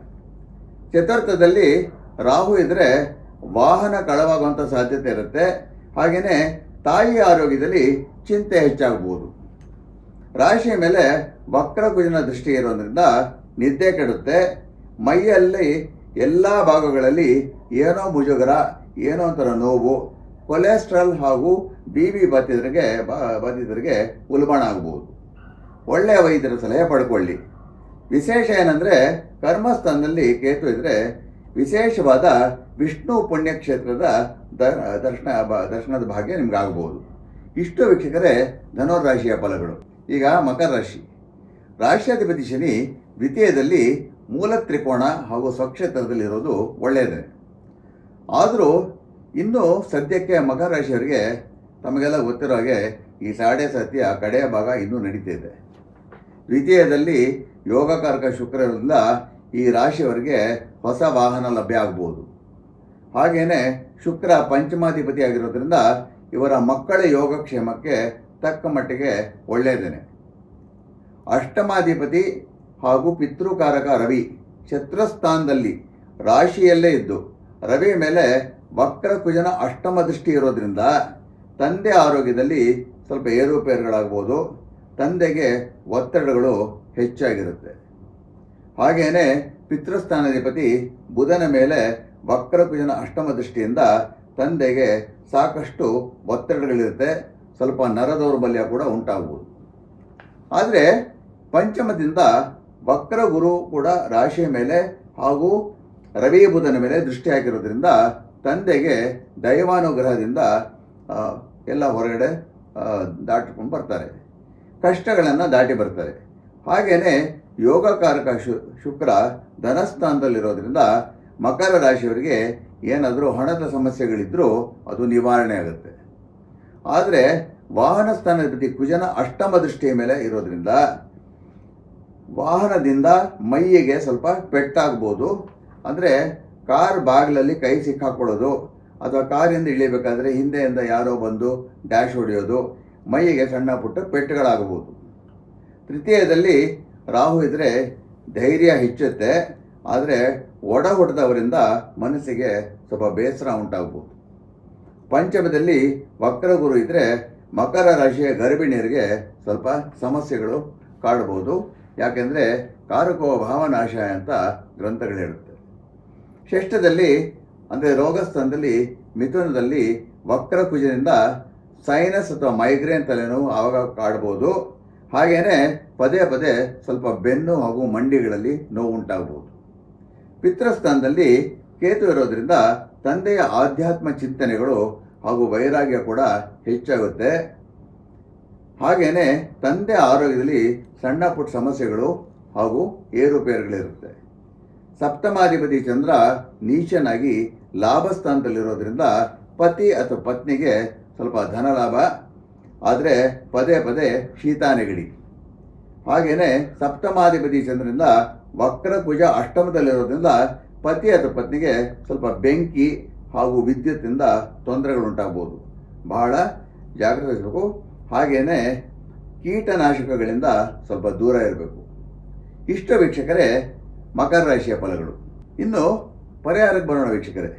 ಚತುರ್ಥದಲ್ಲಿ ರಾಹು ಇದ್ದರೆ ವಾಹನ ಕಳವಾಗುವಂಥ ಸಾಧ್ಯತೆ ಇರುತ್ತೆ. ಹಾಗೆಯೇ ತಾಯಿ ಆರೋಗ್ಯದಲ್ಲಿ ಚಿಂತೆ ಹೆಚ್ಚಾಗಬಹುದು. ರಾಶಿಯ ಮೇಲೆ ವಕ್ರ ಕುಜನ ದೃಷ್ಟಿ ಇರೋದ್ರಿಂದ ನಿದ್ದೆ ಕೆಡುತ್ತೆ. ಮೈಯಲ್ಲಿ ಎಲ್ಲ ಭಾಗಗಳಲ್ಲಿ ಏನೋ ಮುಜುಗರ, ಏನೋ ಒಂಥರ ನೋವು, ಕೊಲೆಸ್ಟ್ರಾಲ್ ಹಾಗೂ ಬಿ ಬಿ ಬಾ- ಬಾಧಿತರಿಗೆ ಉಲ್ಬಣ ಆಗಬಹುದು ಒಳ್ಳೆಯ ವೈದ್ಯರ ಸಲಹೆ ಪಡ್ಕೊಳ್ಳಿ. ವಿಶೇಷ ಏನಂದರೆ, ಕರ್ಮಸ್ಥಾನದಲ್ಲಿ ಕೇತು ಇದ್ದರೆ ವಿಶೇಷವಾದ ವಿಷ್ಣು ಪುಣ್ಯಕ್ಷೇತ್ರದ ದ ದರ್ಶನ ದರ್ಶನದ ಭಾಗ್ಯ ನಿಮ್ಗೆ ಆಗ್ಬೋದು ಇಷ್ಟು ವೀಕ್ಷಕರೇ ಧನುರಾಶಿಯ ಫಲಗಳು. ಈಗ ಮಕರ ರಾಶಿ. ರಾಶ್ಯಾಧಿಪತಿ ಶನಿ ದ್ವಿತೀಯದಲ್ಲಿ ಮೂಲ ತ್ರಿಕೋಣ ಹಾಗೂ ಸ್ವಕ್ಷೇತ್ರದಲ್ಲಿರೋದು ಒಳ್ಳೆಯದೇ ಆದರೂ ಇನ್ನೂ ಸದ್ಯಕ್ಕೆ ಮಕರ ರಾಶಿಯವರಿಗೆ ತಮಗೆಲ್ಲ ಗೊತ್ತಿರೋ ಹಾಗೆ ಈ ಸಾಡೆ ಸತ್ಯ ಕಡೆಯ ಭಾಗ ಇನ್ನೂ ನಡೀತಿದೆ ದ್ವಿತೀಯದಲ್ಲಿ ಯೋಗಕಾರಕ ಶುಕ್ರರಿಂದ ಈ ರಾಶಿಯವರಿಗೆ ಹೊಸ ವಾಹನ ಲಭ್ಯ ಆಗ್ಬೋದು. ಹಾಗೆಯೇ ಶುಕ್ರ ಪಂಚಮಾಧಿಪತಿ ಆಗಿರೋದ್ರಿಂದ ಇವರ ಮಕ್ಕಳ ಯೋಗಕ್ಷೇಮಕ್ಕೆ ತಕ್ಕ ಮಟ್ಟಿಗೆ ಒಳ್ಳೆಯದೇನೆ. ಅಷ್ಟಮಾಧಿಪತಿ ಹಾಗೂ ಪಿತೃಕಾರಕ ರವಿ ಛತ್ರಸ್ಥಾನದಲ್ಲಿ ರಾಶಿಯಲ್ಲೇ ಇದ್ದು, ರವಿ ಮೇಲೆ ವಕ್ರ ಕುಜನ ಅಷ್ಟಮ ದೃಷ್ಟಿ ಇರೋದ್ರಿಂದ ತಂದೆ ಆರೋಗ್ಯದಲ್ಲಿ ಸ್ವಲ್ಪ ಏರುಪೇರುಗಳಾಗ್ಬೋದು. ತಂದೆಗೆ ಒತ್ತಡಗಳು ಹೆಚ್ಚಾಗಿರುತ್ತೆ. ಹಾಗೆಯೇ ಪಿತೃಸ್ಥಾನಾಧಿಪತಿ ಬುಧನ ಮೇಲೆ ವಕ್ರಕುಜನ ಅಷ್ಟಮ ದೃಷ್ಟಿಯಿಂದ ತಂದೆಗೆ ಸಾಕಷ್ಟು ಒತ್ತಡಗಳಿರುತ್ತೆ. ಸ್ವಲ್ಪ ನರ ದೌರ್ಬಲ್ಯ ಕೂಡ ಉಂಟಾಗ್ಬೋದು. ಆದರೆ ಪಂಚಮದಿಂದ ವಕ್ರ ಗುರು ಕೂಡ ರಾಶಿಯ ಮೇಲೆ ಹಾಗೂ ರವಿ ಬುಧನ ಮೇಲೆ ದೃಷ್ಟಿ ಹಾಕಿರೋದ್ರಿಂದ ತಂದೆಗೆ ದೈವಾನುಗ್ರಹದಿಂದ ಎಲ್ಲ ಹೊರಗಡೆ ದಾಟಿಕೊಂಡು ಬರ್ತಾರೆ. ಕಷ್ಟಗಳನ್ನು ದಾಟಿ ಬರ್ತಾರೆ ಹಾಗೆಯೇ ಯೋಗಕಾರಕ ಶು, ಶುಕ್ರ ಧನಸ್ಥಾನದಲ್ಲಿರೋದ್ರಿಂದ ಮಕರ ರಾಶಿಯವರಿಗೆ ಏನಾದರೂ ಹಣದ ಸಮಸ್ಯೆಗಳಿದ್ದರೂ ಅದು ನಿವಾರಣೆ ಆಗುತ್ತೆ. ಆದರೆ ವಾಹನ ಸ್ಥಾನಾಧಿಪತಿ ಕುಜನ ಅಷ್ಟಮ ದೃಷ್ಟಿಯ ಮೇಲೆ ಇರೋದ್ರಿಂದ ವಾಹನದಿಂದ ಮೈಯಿಗೆ ಸ್ವಲ್ಪ ಪೆಟ್ಟಾಗ್ಬೋದು. ಅಂದರೆ ಕಾರ್ ಬಾಗಿಲಲ್ಲಿ ಕೈ ಸಿಕ್ಕಾಕೊಳ್ಳೋದು ಅಥವಾ ಕಾರಿಂದ ಇಳಿಬೇಕಾದ್ರೆ ಹಿಂದೆಯಿಂದ ಯಾರೋ ಬಂದು ಡ್ಯಾಶ್ ಹೊಡೆಯೋದು ಮೈಯಿಗೆ ಸಣ್ಣ ಪುಟ್ಟ ಪೆಟ್ಟುಗಳಾಗಬಹುದು. ತೃತೀಯದಲ್ಲಿ ರಾಹು ಇದ್ದರೆ ಧೈರ್ಯ ಹೆಚ್ಚುತ್ತೆ, ಆದರೆ ಒಡ ಹೊಡೆದವರಿಂದ ಮನಸ್ಸಿಗೆ ಸ್ವಲ್ಪ ಬೇಸರ ಉಂಟಾಗ್ಬೋದು. ಪಂಚಮದಲ್ಲಿ ವಕ್ರಗುರು ಇದ್ದರೆ ಮಕರ ರಾಶಿಯ ಗರ್ಭಿಣಿಯರಿಗೆ ಸ್ವಲ್ಪ ಸಮಸ್ಯೆಗಳು ಕಾಡಬಹುದು ಯಾಕೆಂದರೆ ಕಾರಕೋ ಭಾವನಾಶ ಅಂತ ಗ್ರಂಥಗಳು ಹೇಳುತ್ತೆ. ಷಷ್ಠದಲ್ಲಿ, ಅಂದರೆ ರೋಗಸ್ಥಾನದಲ್ಲಿ ಮಿಥುನದಲ್ಲಿ ವಕ್ರ ಕುಜದಿಂದ ಸೈನಸ್ ಅಥವಾ ಮೈಗ್ರೇನ್ ತಲೆನೋವು ಆವಾಗ ಕಾಡ್ಬೋದು. ಹಾಗೆಯೇ ಪದೇ ಪದೇ ಸ್ವಲ್ಪ ಬೆನ್ನು ಹಾಗೂ ಮಂಡಿಗಳಲ್ಲಿ ನೋವು ಉಂಟಾಗ್ಬೋದು ಪಿತೃಸ್ಥಾನದಲ್ಲಿ ಕೇತು ಇರೋದ್ರಿಂದ ತಂದೆಯ ಆಧ್ಯಾತ್ಮ ಚಿಂತನೆಗಳು ಹಾಗೂ ವೈರಾಗ್ಯ ಕೂಡ ಹೆಚ್ಚಾಗುತ್ತೆ. ಹಾಗೆಯೇ ತಂದೆ ಆರೋಗ್ಯದಲ್ಲಿ ಸಣ್ಣ ಪುಟ್ಟ ಸಮಸ್ಯೆಗಳು ಹಾಗೂ ಏರುಪೇರುಗಳಿರುತ್ತೆ. ಸಪ್ತಮಾಧಿಪತಿ ಚಂದ್ರ ನೀಚನಾಗಿ ಲಾಭಸ್ಥಾನದಲ್ಲಿರೋದ್ರಿಂದ ಪತಿ ಅಥವಾ ಪತ್ನಿಗೆ ಸ್ವಲ್ಪ ಧನಲಾಭ ಆದರೆ ಪದೇ ಪದೇ ಶೀತ ನೆಗಡಿ ಹಾಗೆಯೇ ಸಪ್ತಮಾಧಿಪತಿ ಚಂದ್ರನಿಂದ ವಕ್ರಕುಜ ಅಷ್ಟಮದಲ್ಲಿರೋದ್ರಿಂದ ಪತಿ ಅಥವಾ ಪತ್ನಿಗೆ ಸ್ವಲ್ಪ ಬೆಂಕಿ ಹಾಗೂ ವಿದ್ಯುತ್ತಿಂದ ತೊಂದರೆಗಳುಂಟಾಗ್ಬೋದು. ಬಹಳ ಜಾಗ್ರತೆ ಇರಬೇಕು ಹಾಗೆಯೇ ಕೀಟನಾಶಕಗಳಿಂದ ಸ್ವಲ್ಪ ದೂರ ಇರಬೇಕು. ಇಷ್ಟ ವೀಕ್ಷಕರೇ, ಮಕರ ರಾಶಿಯ ಫಲಗಳು. ಇನ್ನು ಪರಿಹಾರಕ್ಕೆ ಬರೋಣ ವೀಕ್ಷಕರೇ.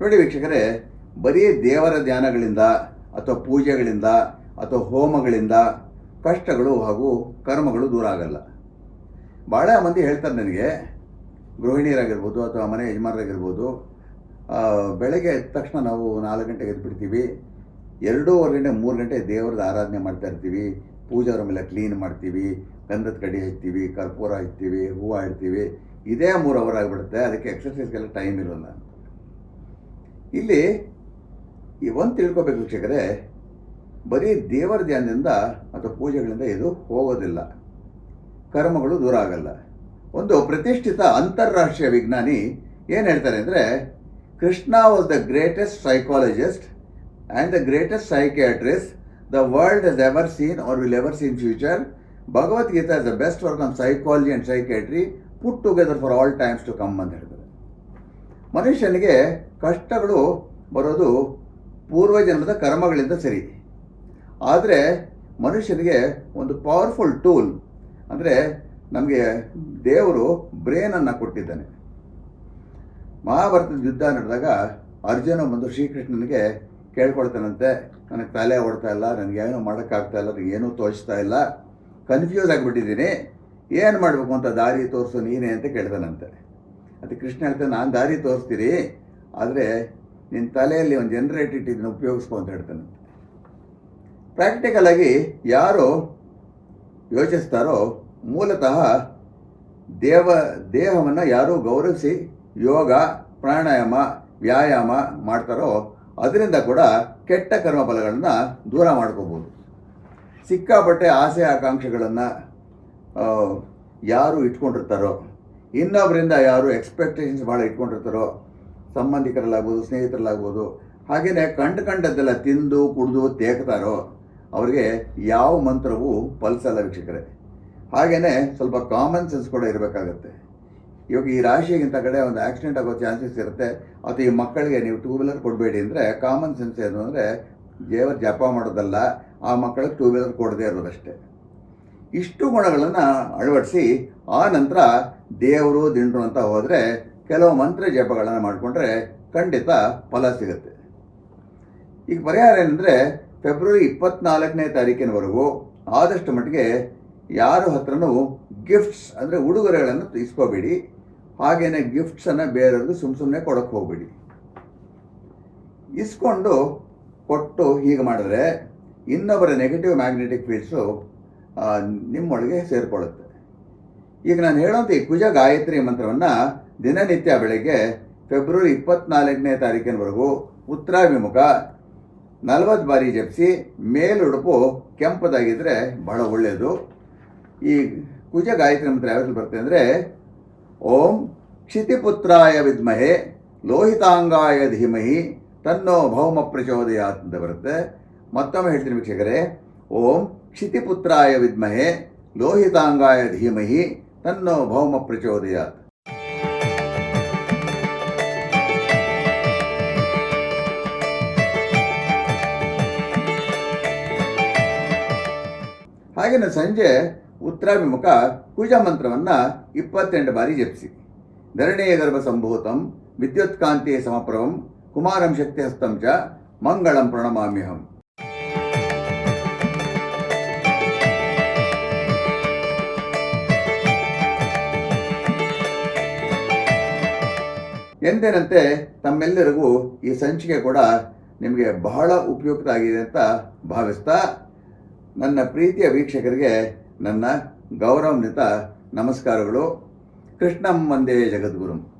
ನೋಡಿ ವೀಕ್ಷಕರೇ ಬರೀ ದೇವರ ಧ್ಯಾನಗಳಿಂದ ಅಥವಾ ಪೂಜೆಗಳಿಂದ ಅಥವಾ ಹೋಮಗಳಿಂದ ಕಷ್ಟಗಳು ಹಾಗೂ ಕರ್ಮಗಳು ದೂರ ಆಗಲ್ಲ. ಭಾಳ ಮಂದಿ ಹೇಳ್ತಾರೆ ನನಗೆ, ಗೃಹಿಣಿಯರಾಗಿರ್ಬೋದು ಅಥವಾ ಮನೆ ಯಜಮಾನರಾಗಿರ್ಬೋದು ಬೆಳಗ್ಗೆ ಎದ್ದ ತಕ್ಷಣ ನಾವು ನಾಲ್ಕು ಗಂಟೆಗೆ ಎದ್ದು ಬಿಡ್ತೀವಿ ಎರಡೂವರೆ ಗಂಟೆ, ಮೂರು ಗಂಟೆ ದೇವ್ರದ್ದು ಆರಾಧನೆ ಮಾಡ್ತಾ ಇರ್ತೀವಿ, ಪೂಜೆ ಮೇಲೆ ಕ್ಲೀನ್ ಮಾಡ್ತೀವಿ, ಗಂಧದ ಕಡಿ ಹಚ್ತೀವಿ, ಕರ್ಪೂರ ಹಚ್ತೀವಿ, ಹೂವು ಇಡ್ತೀವಿ ಇದೇ ಮೂರು ಅವರ್ ಆಗಿಬಿಡುತ್ತೆ, ಅದಕ್ಕೆ ಎಕ್ಸಸೈಸ್ಗೆಲ್ಲ ಟೈಮ್ ಇರೋಲ್ಲ. ಇಲ್ಲಿ ಈ ಒಂದು ತಿಳ್ಕೊಬೇಕು ವೀಕ್ಷಕರೇ, ಬರೀ ದೇವರ ಧ್ಯಾನದಿಂದ ಅಥವಾ ಪೂಜೆಗಳಿಂದ ಇದು ಹೋಗೋದಿಲ್ಲ. ಕರ್ಮಗಳು ದೂರ ಆಗಲ್ಲ. ಒಂದು ಪ್ರತಿಷ್ಠಿತ ಅಂತಾರಾಷ್ಟ್ರೀಯ ವಿಜ್ಞಾನಿ ಏನು ಹೇಳ್ತಾರೆ ಅಂದರೆ, Krishna was the greatest psychologist and the greatest psychiatrist the world has ever seen or will ever seen future Bhagavad Gita is the best work on psychology and psychiatry put together for all times to come ಅಂತ ಹೇಳ್ತಾರೆ. ಮನುಷ್ಯನಿಗೆ ಕಷ್ಟಗಳು ಬರೋದು ಪೂರ್ವಜನ್ಮದ ಕರ್ಮಗಳಿಂದ ಸರಿ. ಆದರೆ ಮನುಷ್ಯನಿಗೆ ಒಂದು powerful tool ಅಂದರೆ ನಮಗೆ ದೇವರು ಬ್ರೇನನ್ನು ಕೊಟ್ಟಿದ್ದಾನೆ. ಮಹಾಭಾರತದ ಯುದ್ಧ ನಡೆದಾಗ ಅರ್ಜುನ ಬಂದು ಶ್ರೀಕೃಷ್ಣನಿಗೆ ಕೇಳ್ಕೊಳ್ತಾನಂತೆ, ನನಗೆ ತಲೆ ಓಡ್ತಾ ಇಲ್ಲ ನನಗೇನು ಮಾಡೋಕ್ಕಾಗ್ತಾ ಇಲ್ಲ ಏನೂ ತೋರಿಸ್ತಾ ಇಲ್ಲ ಕನ್ಫ್ಯೂಸ್ ಆಗಿಬಿಟ್ಟಿದ್ದೀನಿ, ಏನು ಮಾಡಬೇಕು ಅಂತ ದಾರಿ ತೋರಿಸು ನೀನೇ ಅಂತ ಕೇಳ್ತಾನಂತೆ. ಅದಕ್ಕೆ ಕೃಷ್ಣ ಹೇಳ್ತಾನೆ, ನಾನು ದಾರಿ ತೋರಿಸ್ತೀರಿ, ಆದರೆ ನಿನ್ನ ತಲೆಯಲ್ಲಿ ಒಂದು ಜನರೇಟ್ ಇಟ್ಟಿದ್ದನ್ನು ಉಪಯೋಗಿಸ್ಕೊ ಅಂತ ಹೇಳ್ತಾನೆ. ಪ್ರಾಕ್ಟಿಕಲ್ ಆಗಿ ಯಾರು ಯೋಚಿಸ್ತಾರೋ ಮೂಲತಃ ದೇವ, ದೇಹವನ್ನು ಯಾರು ಗೌರವಿಸಿ ಯೋಗ, ಪ್ರಾಣಾಯಾಮ, ವ್ಯಾಯಾಮ ಮಾಡ್ತಾರೋ ಅದರಿಂದ ಕೂಡ ಕೆಟ್ಟ ಕರ್ಮ ಫಲಗಳನ್ನು ದೂರ ಮಾಡ್ಕೋಬೋದು. ಸಿಕ್ಕಾಪಟ್ಟೆ ಆಸೆ ಆಕಾಂಕ್ಷೆಗಳನ್ನು ಯಾರು ಇಟ್ಕೊಂಡಿರ್ತಾರೋ ಇನ್ನೊಬ್ಬರಿಂದ ಯಾರು ಎಕ್ಸ್ಪೆಕ್ಟೇಷನ್ಸ್ ಭಾಳ ಇಟ್ಕೊಂಡಿರ್ತಾರೋ ಸಂಬಂಧಿಕರಲ್ಲಾಗ್ಬೋದು, ಸ್ನೇಹಿತರಲ್ಲಾಗ್ಬೋದು ಹಾಗೆಯೇ ಕಂಡು ಕಂಡದ್ದೆಲ್ಲ ತಿಂದು, ಕುಡಿದು, ತೇಕ್ತಾರೋ, ಅವರಿಗೆ ಯಾವ ಮಂತ್ರವೂ ಫಲಿಸಲ್ಲ ವೀಕ್ಷಕರೇ. ಹಾಗೆಯೇ ಸ್ವಲ್ಪ ಕಾಮನ್ ಸೆನ್ಸ್ ಕೂಡ ಇರಬೇಕಾಗತ್ತೆ. ಇವಾಗ ಈ ರಾಶಿಗಿಂತ ಕಡೆ ಒಂದು ಆಕ್ಸಿಡೆಂಟ್ ಆಗೋ ಚಾನ್ಸಸ್ ಇರುತ್ತೆ. ಅಥವಾ ಈ ಮಕ್ಕಳಿಗೆ ನೀವು ಟೂ ವೀಲರ್ ಕೊಡಬೇಡಿ ಅಂದರೆ ಕಾಮನ್ ಸೆನ್ಸ್ ಏನು ಅಂದರೆ ದೇವರ ಜಪ ಮಾಡೋದಲ್ಲ, ಆ ಮಕ್ಕಳಿಗೆ ಟೂ ವೀಲರ್ ಕೊಡದೇ ಇರೋದಷ್ಟೇ. ಇಷ್ಟು ಗುಣಗಳನ್ನು ಅಳವಡಿಸಿ, ಆ ನಂತರ ದೇವರು, ದಿಂಡ್ರು ಅಂತ ಹೋದರೆ ಕೆಲವು ಮಂತ್ರ ಜಪಗಳನ್ನು ಮಾಡಿಕೊಂಡ್ರೆ ಖಂಡಿತ ಫಲ ಸಿಗುತ್ತೆ. ಈಗ ಪರಿಹಾರ ಏನಂದರೆ ಫೆಬ್ರವರಿ ಇಪ್ಪತ್ನಾಲ್ಕನೇ ತಾರೀಕಿನವರೆಗೂ ಆದಷ್ಟು ಮಟ್ಟಿಗೆ ಯಾರ ಹತ್ರನೂ ಗಿಫ್ಟ್ಸ್ ಅಂದರೆ ಉಡುಗೊರೆಗಳನ್ನು ಇಸ್ಕೋಬೇಡಿ. ಹಾಗೆಯೇ ಗಿಫ್ಟ್ಸನ್ನು ಬೇರೆಯವ್ರಿಗೆ ಸುಮ್ಮ ಸುಮ್ಮನೆ ಕೊಡೋಕ್ಕೆ ಹೋಗಬೇಡಿ. ಇಸ್ಕೊಂಡು ಕೊಟ್ಟು ಹೀಗೆ ಮಾಡಿದ್ರೆ ಇನ್ನೊಬ್ಬರ ನೆಗೆಟಿವ್ ಮ್ಯಾಗ್ನೆಟಿಕ್ ಫೀಲ್ಡ್ಸು ನಿಮ್ಮೊಳಗೆ ಸೇರಿಕೊಳ್ಳುತ್ತೆ. ಈಗ ನಾನು ಹೇಳೋಂಥ ಈ ಕುಜ ಗಾಯತ್ರಿ ಮಂತ್ರವನ್ನು ದಿನನಿತ್ಯ ಬೆಳಗ್ಗೆ ಫೆಬ್ರವರಿ ಇಪ್ಪತ್ನಾಲ್ಕನೇ ತಾರೀಕಿನವರೆಗೂ ಉತ್ತರಾಭಿಮುಖ ನಲವತ್ತು ಬಾರಿ ಜಪಿಸಿ ಮೇಲುಡುಪು ಕೆಂಪದಾಗಿದ್ದರೆ ಬಹಳ ಒಳ್ಳೆಯದು. ಈ ಕುಜ ಗಾಯತ್ರಿ ಮಂತ್ರ ಯಾವತ್ತು ಬರುತ್ತೆ ಅಂದರೆ, ಓಂ ಕ್ಷಿತಿಪುತ್ರಾಯ ವಿದ್ಮಹೆ ಲೋಹಿತಾಂಗಾಯ ಧೀಮಹಿ ತನ್ನೋ ಭೌಮ ಪ್ರಚೋದಯ ಅಂತ ಬರುತ್ತೆ. ಮತ್ತೊಮ್ಮೆ ಹೇಳ್ತೀನಿ ವೀಕ್ಷಕರೇ, ಓಂ ಕ್ಷಿತಿಪುತ್ರಾಯ ವಿದ್ಮಹೆ ಲೋಹಿತಾಂಗಾಯ ಧೀಮಹಿ ತನ್ನೋ ಭೌಮ ಪ್ರಚೋದಯಾತ್. ಹಾಗೆಯೇ ಸಂಜೆ ಉತ್ತರಾಭಿಮುಖ ಪೂಜಾ ಮಂತ್ರವನ್ನು ಇಪ್ಪತ್ತೆಂಟು ಬಾರಿ ಜಪಿಸಿ. ಧರಣೀಯ ಗರ್ಭ ಸಂಭೂತಂ, ವಿದ್ಯುತ್ ಕಾಂತಿಯ ಸಮಪ್ರಭಂ, ಕುಮಾರಂ ಶಕ್ತಿ ಹಸ್ತಂ ಚ, ಮಂಗಳಂ ಪ್ರಣಮಾಮ್ಯಹಂ. ಎಂದೇನಂತೆ ತಮ್ಮೆಲ್ಲರಿಗೂ ಈ ಸಂಚಿಕೆ ಕೂಡ ನಿಮಗೆ ಬಹಳ ಉಪಯುಕ್ತ ಆಗಿದೆ ಅಂತ ಭಾವಿಸ್ತಾ ನನ್ನ ಪ್ರೀತಿಯ ವೀಕ್ಷಕರಿಗೆ ನನ್ನ ಗೌರವಾನ್ವಿತ ನಮಸ್ಕಾರಗಳು. ಕೃಷ್ಣಂ ಜಗದ್ಗುರು ಜಗದ್ಗುರುಂ.